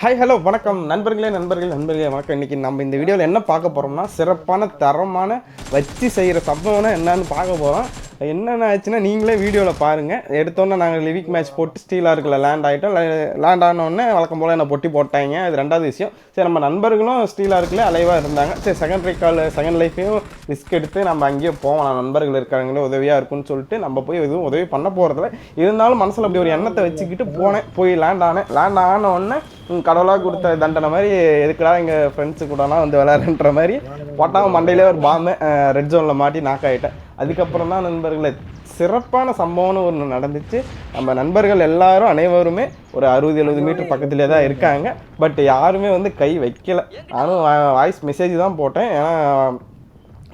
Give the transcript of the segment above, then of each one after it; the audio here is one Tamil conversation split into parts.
ஹாய் ஹலோ வணக்கம். நண்பர்களே நண்பர்களே நண்பர்களே வணக்கம். இன்றைக்கி நம்ம இந்த வீடியோவில் என்ன பார்க்க போகிறோம்னா சிறப்பான தரமான வச்சு செய்கிற சம்பவம்னா என்னன்னு பார்க்க போகிறோம் என்னென்ன ஆச்சுன்னா நீங்களே வீடியோவில் பாருங்கள் எடுத்தோன்னே நாங்கள் லிவிக் மேட்ச் போட்டு ஸ்டீலாக இருக்கல லேண்ட் ஆகிட்டோம் லேண்ட் ஆனோடனே வழக்கம் போல் என்ன பொட்டி போட்டாங்க. அது ரெண்டாவது விஷயம். சரி நம்ம நண்பர்களும் ஸ்டீலாக இருக்கல அலைவாக இருந்தாங்க. சரி செகண்ட் கால் செகண்ட் லைஃப்பையும் ரிஸ்க் எடுத்து நம்ம அங்கேயே போவோம். நண்பர்கள் இருக்காங்களே உதவியாக இருக்கும்னு சொல்லிட்டு நம்ம போய் எதுவும் உதவி பண்ண போகிறதில்ல இருந்தாலும் மனசில் அப்படி ஒரு எண்ணத்தை வச்சுக்கிட்டு போனேன். போய் லேண்ட் ஆனேன். லேண்ட் ஆனோடனே கடவுளாக கொடுத்த தண்டனை மாதிரி எதுக்குடா எங்கள் ஃப்ரெண்ட்ஸு கூடலாம் வந்து விளையாடுன்ற மாதிரி போட்டாங்க மண்டையிலே ஒரு பாம்பு ரெட் ஜோனில் மாட்டி நாக் ஆகிட்டேன் அதுக்கப்புறம் தான் நண்பர்களே சிறப்பான சம்பவம்னு ஒன்று நடந்துச்சு. நம்ம நண்பர்கள் எல்லாரும் அனைவருமே ஒரு அறுபது எழுபது மீட்டர் பக்கத்துலேயே தான் இருக்காங்க. பட் யாருமே வந்து கை வைக்கல. நானும் வாய்ஸ் மெசேஜ் தான் போட்டேன். ஏன்னா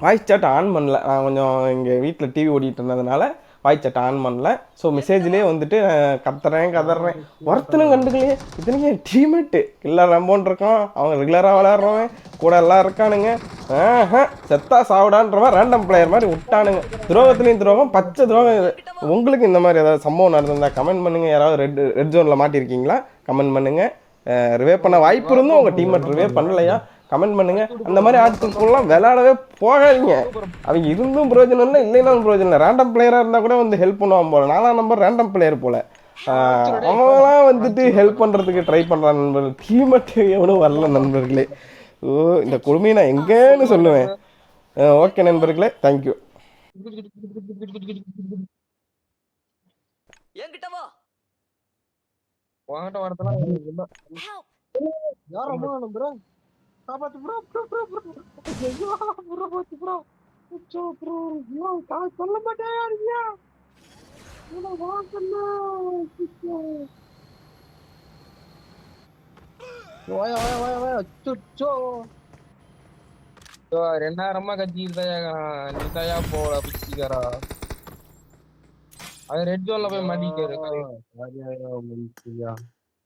வாய்ஸ் சாட் ஆன் பண்ணல. நான் கொஞ்சம் இங்கே வீட்டில் டிவி ஓடிட்டு இருந்ததுனால வாய்ஸ் சாட் ஆன் பண்ணல. ஸோ மெசேஜ்லேயே வந்துட்டு கத்துறேன் கதறேன். ஒருத்தனும் கண்டுக்கலையே. இத்தனைக்கு என் டீமேட்டு இல்லை ரம்போன் இருக்கான். அவன் ரெகுலராக விளையாடுறவன். கூட எல்லாம் இருக்கானுங்க. செத்தா சாவிடான்றவன் ரேண்டம் பிளேயர் மாதிரி விட்டானுங்க. துரோகத்துலேயும் துரோகம் பச்சை துரோகம் உங்களுக்கு இந்த மாதிரி ஏதாவது சம்பவம் நடந்திருந்தா கமெண்ட் பண்ணுங்க. யாராவது ரெட் ரெட் ஜோனில் மாட்டிருக்கீங்களா? கமெண்ட் பண்ணுங்கள் ரிவே பண்ண வாய்ப்பு இருந்தும் உங்கள் டீம்மேட் ரிவே பண்ணலையா? கமெண்ட் பண்ணுங்க. அந்த மாதிரி ஆட்களுக்குலாம் விளையாடவே போகாதீங்க. அவங்க இருந்தும் பிரயோஜனம் இல்லை இல்லைனாலும் பிரயோஜனம் இல்லை. ரேண்டம் பிளேயராக இருந்தால் கூட வந்து ஹெல்ப் பண்ணுவான் போல. நாலாம் நம்பர் ரேண்டம் பிளேயர் போல. அவங்களாம் அவன்லாம் வந்துட்டு ஹெல்ப் பண்ணுறதுக்கு ட்ரை பண்ணுறான் நண்பர்கள். டீமேட் எவனும் வரல நண்பர்களே. ஓ இந்த கொடுமையை நான் எங்கேன்னு சொல்லுவேன். ஓகே நண்பர்களே தேங்க்யூ என்கிட்ட வா. வாங்கிட்ட வரதெல்லாம் இல்ல. யாரோ அம்மா ப்ரோ காப்பாத்து ப்ரோ ப்ரோ ப்ரோ ப்ரோ ஐயோ ப்ரோ போச்சு ப்ரோ அச்சோ ப்ரோ ஐயோ கா சொல்ல மாட்டேன் ஐயா இவனை வாங்கல ஓய ஓய ஓய ஓய அச்சோ ரெண்டாயிரமா கத்திட்டு தான் நீ போல பிடிச்சிக்காரா அது ரெட் ஜோன்ல போய் மாட்டிக்கிட்டாரு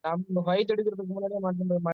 நம்ம ஃபைட் எடுக்கிறதுக்கு முன்னாடியே மாட்டேன்